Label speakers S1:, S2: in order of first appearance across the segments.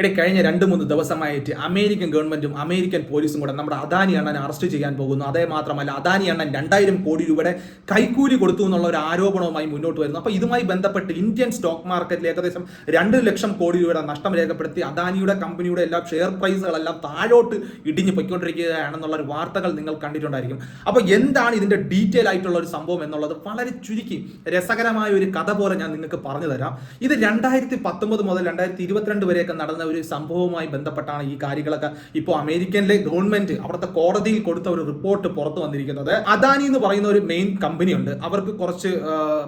S1: ഇടയിൽ കഴിഞ്ഞ രണ്ട് മൂന്ന് ദിവസമായിട്ട് അമേരിക്കൻ ഗവൺമെന്റും അമേരിക്കൻ പോലീസും കൂടെ നമ്മുടെ അദാനി അണ്ണനെ അറസ്റ്റ് ചെയ്യാൻ പോകുന്നു. അതേ മാത്രമല്ല അദാനി അണ്ണൻ രണ്ടായിരം കോടി രൂപയുടെ കൈക്കൂലി കൊടുത്തു എന്നുള്ള ഒരു ആരോപണവുമായി മുന്നോട്ട് വരുന്നു. അപ്പോൾ ഇതുമായി ബന്ധപ്പെട്ട് ഇന്ത്യൻ സ്റ്റോക്ക് മാർക്കറ്റിൽ ഏകദേശം രണ്ട് ലക്ഷം കോടി രൂപയുടെ നഷ്ടം രേഖപ്പെടുത്തി അദാനിയുടെ കമ്പനിയുടെ എല്ലാ ഷെയർ പ്രൈസുകളെല്ലാം താഴോട്ട് ഇടിഞ്ഞു പൊയ്ക്കൊണ്ടിരിക്കുകയാണെന്നുള്ള ഒരു വാർത്തകൾ നിങ്ങൾ കണ്ടിട്ടുണ്ടായിരിക്കും. അപ്പോൾ എന്താണ് ഇതിന്റെ ഡീറ്റെയിൽ ആയിട്ടുള്ള ഒരു സംഭവം എന്നുള്ളത് വളരെ ചുരുക്കി രസകരമായ ഒരു കഥ പോലെ ഞാൻ നിങ്ങൾക്ക് പറഞ്ഞു തരാം. ഇത് രണ്ടായിരത്തി പത്തൊമ്പത് മുതൽ രണ്ടായിരത്തി ഇരുപത്തിരണ്ട് വരെയൊക്കെ നടന്ന ഒരു സംഭവവുമായി ബന്ധപ്പെട്ടാണ് ഈ കാര്യങ്ങളൊക്കെ ഇപ്പോൾ അമേരിക്കനിലെ ഗവൺമെന്റ് അവിടുത്തെ കോടതിയിൽ കൊടുത്ത ഒരു റിപ്പോർട്ട് പുറത്തു വന്നിരിക്കുന്നത്. അദാനി എന്ന് പറയുന്ന ഒരു മെയിൻ കമ്പനി ഉണ്ട്. അവർക്ക് കുറച്ച്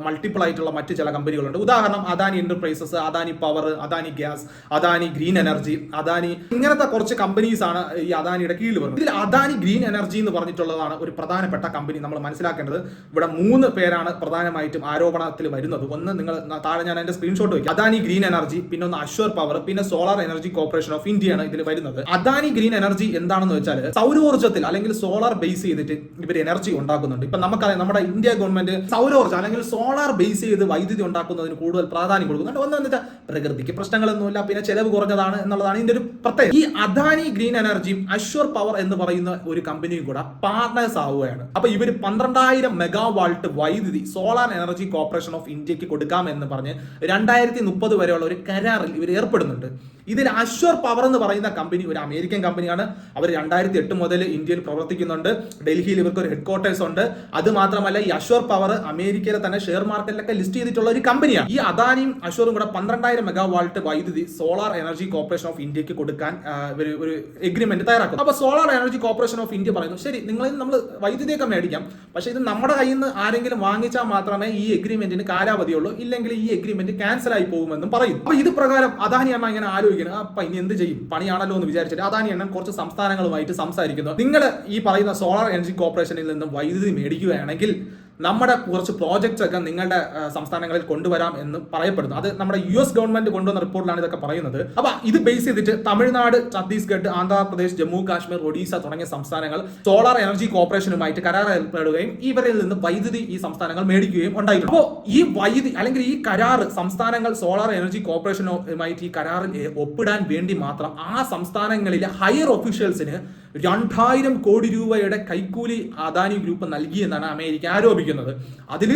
S1: മൾട്ടിപ്പിൾ ആയിട്ടുള്ള മറ്റ് ചില കമ്പനികളുണ്ട്. ഉദാഹരണം Adani enterprises Adani power Adani gas Adani green energy Adani ഇങ്ങനത്തെ കുറച്ച് കമ്പനീസ് ആണ് ഈ അദാനിയുടെ കീഴിൽ വരുന്നത്. ഇതിൽ അദാനി ഗ്രീൻ എനർജി എന്ന് പറഞ്ഞിട്ടുള്ളതാണ് ഒരു പ്രധാനപ്പെട്ട കമ്പനി നമ്മൾ മനസ്സിലാക്കേണ്ടത്. ഇവിടെ മൂന്ന് പേരാണ് പ്രധാനമായിട്ടും ആരോപണത്തിൽ വരുന്നത്. ഒന്ന് നിങ്ങൾ താഴെ ഞാൻ അതിന്റെ സ്ക്രീൻഷോട്ട് വയ്ക്കും. അദാനി ഗ്രീൻ എനർജി പിന്നെ ഒന്ന് അശ്വർ പവർ പിന്നെ solar energy corporation of India ആണ് ഇതിൽ വരുന്നത്. അദാനി ഗ്രീൻ എനർജി എന്താണെന്ന് വെച്ചാൽ സൗരോർജത്തിൽ അല്ലെങ്കിൽ സോളാർ ബേസ് ചെയ്തിട്ട് ഇവർ എനർജി ഉണ്ടാക്കുന്നുണ്ട്. ഇപ്പൊ നമുക്കറിയാം നമ്മുടെ ഇന്ത്യ ഗവൺമെന്റ് സൗരോർജം അല്ലെങ്കിൽ സോളാർ ബേസ് ചെയ്ത് വൈദ്യുതി ഉണ്ടാക്കുന്നതിന് കൂടുതൽ പ്രാധാന്യം കൊടുക്കുന്നുണ്ട്. ഒന്ന് വെച്ചാൽ പ്രകൃതിക്ക് പ്രശ്നങ്ങളൊന്നുമില്ല പിന്നെ ചെലവ് കുറഞ്ഞതാണ് എന്നുള്ളതാണ് ഇതിന്റെ ഒരു പ്രത്യേകത. ഈ അദാനി ഗ്രീൻ എനർജിയും അശ്വർ പവർ എന്ന് പറയുന്ന ഒരു കമ്പനിയും കൂടെ പാർട്ട്നേഴ്സ് ആവുകയാണ്. അപ്പൊ ഇവർ പന്ത്രണ്ടായിരം മെഗാ വാൾട്ട് വൈദ്യുതി സോളാർ എനർജി കോർപ്പറേഷൻ ഓഫ് ഇന്ത്യയ്ക്ക് കൊടുക്കാം എന്ന് പറഞ്ഞ് രണ്ടായിരത്തി മുപ്പത് വരെയുള്ള ഒരു കരാറിൽ ഇവർ ഏർപ്പെടുന്നുണ്ട്. ഇതിൽ അശ്വർ പവർ എന്ന് പറയുന്ന കമ്പനി ഒരു അമേരിക്കൻ കമ്പനിയാണ് അവർ രണ്ടായിരത്തി എട്ട് മുതൽ ഇന്ത്യയിൽ പ്രവർത്തിക്കുന്നുണ്ട്. ഡൽഹിയിൽ ഇവർക്ക് ഒരു ഹെഡ് ക്വാർട്ടേഴ്സ് ഉണ്ട്. അത് മാത്രമല്ല ഈ അശ്വർ പവർ അമേരിക്കയിലെ തന്നെ ഷെയർ മാർക്കറ്റിലൊക്കെ ലിസ്റ്റ് ചെയ്തിട്ടുള്ള ഒരു കമ്പനിയാണ് ഈ അദാനിയും അശ്വറും കൂടെ പന്ത്രണ്ടായിരം മെഗാ വാൾട്ട് വൈദ്യുതി സോളാർ എനർജി കോർപ്പറേഷൻ ഓഫ് ഇന്ത്യയ്ക്ക് കൊടുക്കാൻ ഒരു ഒരു എഗ്രിമെന്റ് തയ്യാറാക്കും അപ്പൊ solar energy corporation of India പറയുന്നു ശരി നിങ്ങൾ നമ്മൾ വൈദ്യുതിയൊക്കെ മേടിക്കാം. പക്ഷേ ഇത് നമ്മുടെ കയ്യിൽ നിന്ന് ആരെങ്കിലും വാങ്ങിച്ചാൽ മാത്രമേ ഈ എഗ്രിമെന്റിന് കാലാവധിയുള്ളൂ. ഇല്ലെങ്കിൽ ഈ എഗ്രിമെന്റ് ക്യാൻസൽ ആയി പോകുമെന്നും പറയും അപ്പൊ ഇത് പ്രകാരം അദാനി അമ്മ ഇങ്ങനെ ആലോചിക്കുന്നത് അപ്പൊ ഇനി എന്ത് ചെയ്യും? പണിയാണല്ലോ എന്ന് വിചാരിച്ചിട്ട് അദാനി എണ്ണം കുറച്ച് സംസ്ഥാനങ്ങളുമായിട്ട് സംസാരിക്കുന്നു നിങ്ങൾ ഈ പറയുന്ന സോളാർ എനർജി കോർപ്പറേഷനിൽ നിന്ന് വൈദ്യുതി മേടിക്കുകയാണെങ്കിൽ നമ്മുടെ കുറച്ച് പ്രോജക്ട്സ് ഒക്കെ നിങ്ങളുടെ സംസ്ഥാനങ്ങളിൽ കൊണ്ടുവരാം എന്ന് പറയപ്പെടുന്നു. അത് നമ്മുടെ യു എസ് ഗവൺമെന്റ് കൊണ്ടുവന്ന റിപ്പോർട്ടിലാണ് ഇതൊക്കെ പറയുന്നത്. അപ്പൊ ഇത് ബേസ് ചെയ്തിട്ട് തമിഴ്നാട് ഛത്തീസ്ഗഡ് ആന്ധ്രാപ്രദേശ് ജമ്മു കാശ്മീർ ഒഡീസ തുടങ്ങിയ സംസ്ഥാനങ്ങൾ സോളാർ എനർജി കോർപ്പറേഷനുമായിട്ട് കരാർ ഏർപ്പെടുകയും ഇവരിൽ നിന്ന് വൈദ്യുതി ഈ സംസ്ഥാനങ്ങൾ മേടിക്കുകയും ഉണ്ടായിട്ടുണ്ട്. അപ്പോൾ ഈ വൈദ്യുതി അല്ലെങ്കിൽ ഈ കരാർ സംസ്ഥാനങ്ങൾ സോളാർ എനർജി കോർപ്പറേഷനുമായിട്ട് ഈ കരാറിൽ ഒപ്പിടാൻ വേണ്ടി മാത്രം ആ സംസ്ഥാനങ്ങളിലെ ഹയർ ഒഫീഷ്യൽസിന് രണ്ടായിരം കോടി രൂപയുടെ കൈക്കൂലി അദാനി ഗ്രൂപ്പ് നൽകിയെന്നാണ് അമേരിക്ക ആരോപിക്കുന്നത്. അതിൽ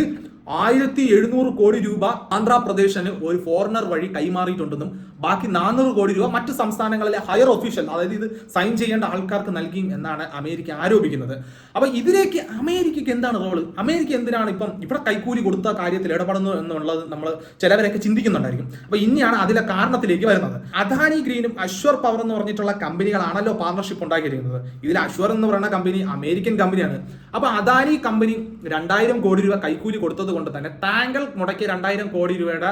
S1: ആയിരത്തി എഴുന്നൂറ് കോടി രൂപ ആന്ധ്രാപ്രദേശിന് ഒരു ഫോറിനർ വഴി കൈമാറിയിട്ടുണ്ടെന്നും ബാക്കി നാനൂറ് കോടി രൂപ മറ്റ് സംസ്ഥാനങ്ങളിലെ ഹയർ ഒഫീഷ്യൽ അതായത് ഇത് സൈൻ ചെയ്യേണ്ട ആൾക്കാർക്ക് നൽകിയും എന്നാണ് അമേരിക്ക ആരോപിക്കുന്നത്. അപ്പൊ ഇതിലേക്ക് അമേരിക്കയ്ക്ക് എന്താണ് റോൾ അമേരിക്ക എന്തിനാണ് ഇപ്പം ഇവിടെ കൈക്കൂലി കൊടുത്ത കാര്യത്തിൽ ഇടപെടുന്നു എന്നുള്ളത് നമ്മൾ ചിലവരൊക്കെ ചിന്തിക്കുന്നുണ്ടായിരിക്കും. അപ്പൊ ഇനിയാണ് അതിലെ കാരണത്തിലേക്ക് വരുന്നത്. അദാനി ഗ്രീനും അശ്വർ പവർ എന്ന് പറഞ്ഞിട്ടുള്ള കമ്പനികളാണല്ലോ പാർട്ണർഷിപ്പ് ഉണ്ടാക്കിയിരിക്കുന്നത്. ഇതിൽ അശ്വർ എന്ന് പറയുന്ന കമ്പനി അമേരിക്കൻ കമ്പനിയാണ് അപ്പൊ അദാനി കമ്പനി രണ്ടായിരം കോടി രൂപ കൈക്കൂലി കൊടുത്തത് കൊണ്ട് തന്നെ താങ്കൾ മുടക്കിയ രണ്ടായിരം കോടി രൂപയുടെ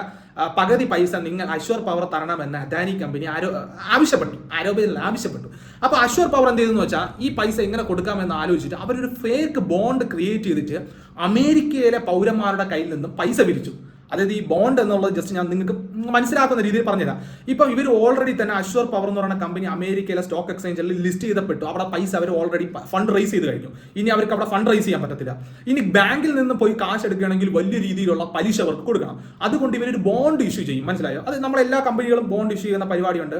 S1: പകുതി പൈസ നിങ്ങൾ അശ്വർ പവർ തരണമെന്ന് അദാനി കമ്പനി ആരോ ആവശ്യപ്പെട്ടു. ആരോപിതല്ല ആവശ്യപ്പെട്ടു. അപ്പൊ അശ്വർ പവർ എന്ത് ചെയ്തെന്ന് വെച്ചാൽ ഈ പൈസ എങ്ങനെ കൊടുക്കാമെന്ന് ആലോചിച്ചിട്ട് അവരൊരു ഫേക്ക് ബോണ്ട് ക്രിയേറ്റ് ചെയ്തിട്ട് അമേരിക്കയിലെ പൗരന്മാരുടെ കയ്യിൽ നിന്നും പൈസ പിരിച്ചു. അതായത് ഈ ബോണ്ട് എന്നുള്ളത് ജസ്റ്റ് ഞാൻ നിങ്ങൾക്ക് മനസ്സിലാക്കുന്ന രീതിയിൽ പറഞ്ഞുതരാം. ഇപ്പം ഇവർ ഓൾറെഡി തന്നെ അശ്വർ പവർ എന്ന് പറയുന്ന കമ്പനി അമേരിക്കയിലെ സ്റ്റോക്ക് എക്സ്ചേഞ്ചിൽ ലിസ്റ്റ് ചെയ്തപ്പെട്ടു. അവിടെ പൈസ അവർ ഓൾറെഡി ഫണ്ട് റൈസ് ചെയ്ത് കഴിഞ്ഞു. ഇനി അവർക്ക് അവിടെ ഫണ്ട് റൈസ് ചെയ്യാൻ പറ്റത്തില്ല. ഇനി ബാങ്കിൽ നിന്ന് പോയി കാശ് എടുക്കുകയാണെങ്കിൽ വലിയ രീതിയിലുള്ള പലിശ അവർക്ക് കൊടുക്കണം. അതുകൊണ്ട് ഇവരൊരു ബോണ്ട് ഇഷ്യൂ ചെയ്യും. മനസ്സിലായോ? അത് നമ്മുടെ എല്ലാ കമ്പനികളും ബോണ്ട് ഇഷ്യൂ ചെയ്യുന്ന പരിപാടിയുണ്ട്.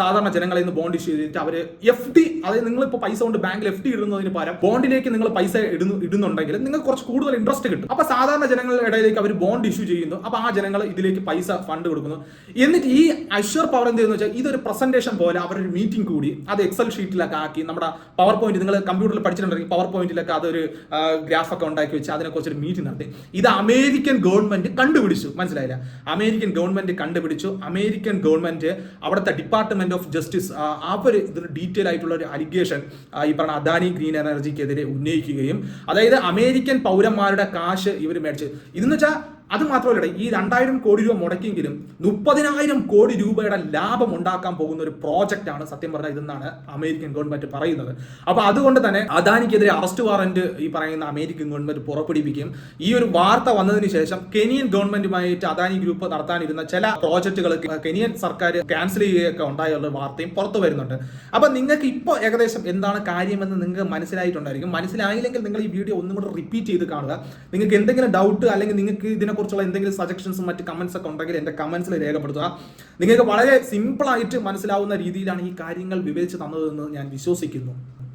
S1: സാധാരണ ജനങ്ങളിൽ നിന്ന് ബോണ്ട് ഇഷ്യൂ ചെയ്തിട്ട് അവർ എഫ് ഡി അതായത് നിങ്ങളിപ്പോൾ പൈസ കൊണ്ട് ബാങ്കിൽ എഫ് ഡി ഇടുന്നതിന് പകരം ബോണ്ടിലേക്ക് നിങ്ങൾ പൈസ ഇടുന്നു ഇടുന്നുണ്ടെങ്കിൽ നിങ്ങൾക്ക് കുറച്ച് കൂടുതൽ ഇൻട്രസ്റ്റ് കിട്ടും. അപ്പോൾ സാധാരണ ജനങ്ങളുടെ ഇടയിലേക്ക് അവർ ബോണ്ട് ഇഷ്യൂ ചെയ്യുന്നു. അപ്പോൾ ആ ജനങ്ങൾ ഇതിലേക്ക് പൈസ ഫണ്ട് കൊടുക്കുന്നു എന്നിട്ട് ഈ അശ്വർ പവർ എന്ത് ചെയ്യുന്നു വെച്ചാൽ ഇതൊരു പ്രസന്റേഷൻ പോലെ അവരൊരു മീറ്റിംഗ് കൂടി അത് എക്സൽ ഷീറ്റിലൊക്കെ ആക്കി നമ്മുടെ പവർ പോയിന്റ് നിങ്ങൾ കമ്പ്യൂട്ടറിൽ പഠിച്ചിട്ടുണ്ടെങ്കിൽ പവർ പോയിന്റിലൊക്കെ അതൊരു ഗ്രാഫൊക്കെ ഉണ്ടാക്കി വെച്ച് അതിനെക്കുറിച്ച് ഒരു മീറ്റിംഗ് നടത്തി. ഇത് അമേരിക്കൻ ഗവൺമെന്റ് കണ്ടുപിടിച്ചു. മനസ്സിലായില്ല? അമേരിക്കൻ ഗവൺമെന്റ് കണ്ടുപിടിച്ചു. അമേരിക്കൻ ഗവൺമെന്റ് അവിടുത്തെ ഡിപ്പാർട്ട്മെന്റ് ഓഫ് ജസ്റ്റിസ് അവർ ഇതിന് ഡീറ്റെയിൽ ആയിട്ടുള്ള ഒരു അലിഗേഷൻ ഈ പറഞ്ഞ അദാനി ഗ്രീൻ എനർജിക്കെതിരെ ഉന്നയിക്കുകയും അതായത് അമേരിക്കൻ പൗരന്മാരുടെ കാശ് ഇവർ മേടിച്ച്. ഇതെന്ന് വെച്ചാൽ അത് മാത്രമല്ല ഈ രണ്ടായിരം കോടി രൂപ മുടക്കിയെങ്കിലും മുപ്പതിനായിരം കോടി രൂപയുടെ ലാഭം ഉണ്ടാക്കാൻ പോകുന്ന ഒരു പ്രോജക്റ്റ് ആണ് സത്യം പറഞ്ഞാൽ ഇതെന്നാണ് അമേരിക്കൻ ഗവൺമെന്റ് പറയുന്നത്. അപ്പൊ അതുകൊണ്ട് തന്നെ അദാനിക്കെതിരെ അറസ്റ്റ് വാറന്റ് ഈ പറയുന്ന അമേരിക്കൻ ഗവൺമെന്റ് പുറപ്പെടുവിക്കുകയും ഈ ഒരു വാർത്ത വന്നതിന് ശേഷം കെനിയൻ ഗവൺമെന്റുമായിട്ട് അദാനി ഗ്രൂപ്പ് നടത്താനിരുന്ന ചില പ്രോജക്റ്റുകൾ കെനിയൻ സർക്കാർ ക്യാൻസൽ ചെയ്യുകയൊക്കെ ഉണ്ടായുള്ള വാർത്തയും പുറത്തു വരുന്നുണ്ട്. അപ്പൊ നിങ്ങൾക്ക് ഇപ്പോൾ ഏകദേശം എന്താണ് കാര്യമെന്ന് നിങ്ങൾക്ക് മനസ്സിലായിട്ടുണ്ടായിരിക്കും. മനസ്സിലായില്ലെങ്കിൽ നിങ്ങൾ ഈ വീഡിയോ ഒന്നും കൂടെ റിപ്പീറ്റ് ചെയ്ത് കാണുക. നിങ്ങൾക്ക് എന്തെങ്കിലും ഡൗട്ട് അല്ലെങ്കിൽ നിങ്ങൾക്ക് ഇതിനെക്കുറിച്ച് കുറിച്ചുള്ള എന്തെങ്കിലും സജഷൻസും മറ്റ് കമന്റ്സ് ഒക്കെ ഉണ്ടെങ്കിൽ എന്റെ കമന്റ്സിൽ രേഖപ്പെടുത്തുക. നിങ്ങൾക്ക് വളരെ സിമ്പിൾ ആയിട്ട് മനസ്സിലാവുന്ന രീതിയിലാണ് ഈ കാര്യങ്ങൾ വിവരിച്ച് തന്നതെന്ന് ഞാൻ വിശ്വസിക്കുന്നു.